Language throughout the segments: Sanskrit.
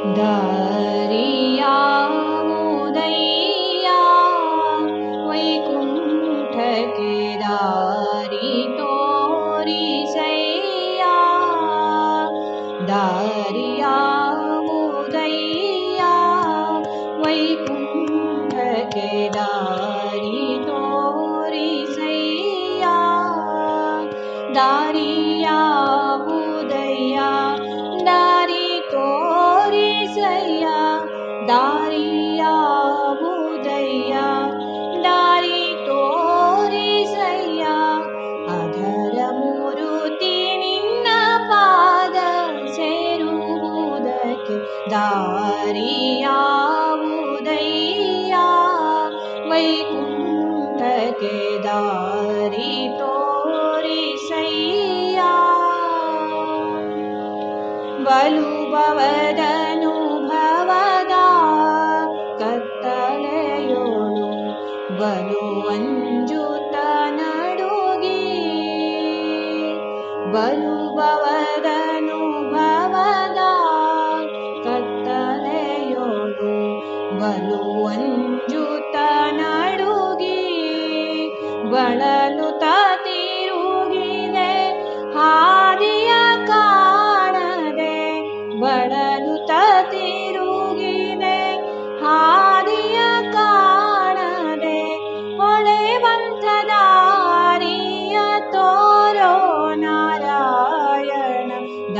दारिया उदैया वैकुण्ठ के दारि तोरि सैया दारिया उदैया ारिया उदया दारि तोरिषया अधरमुरुतिनि पाद शुमुदक दारिया उदया वै कुण्टके दारितोसया बलु ಕತ್ತಲೆಯೋಳು ಬರುವಂಜುತ ನಡುಗಿ. ಬರುವವರನು ಭವದ ಕತ್ತಲೆಯೋಳು ಬರುವಂಜುತ ನಡುಗಿ. ಬಳಲು ತಿರುಗಿದೆ ಹಾದಿಯ ಕಾಣದೆ ಬಳ ನಾರಾಯಣ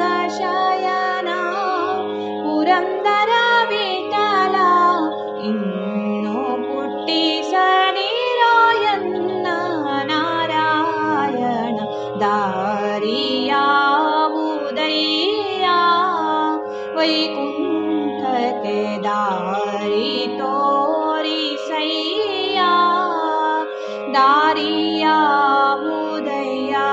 दशयन पुरन्दर वितला हि नो पु निरायन्न नारायण दारियामुदया वै कुण्ठके दारितोरिशया दारिया मुदया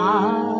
Ah.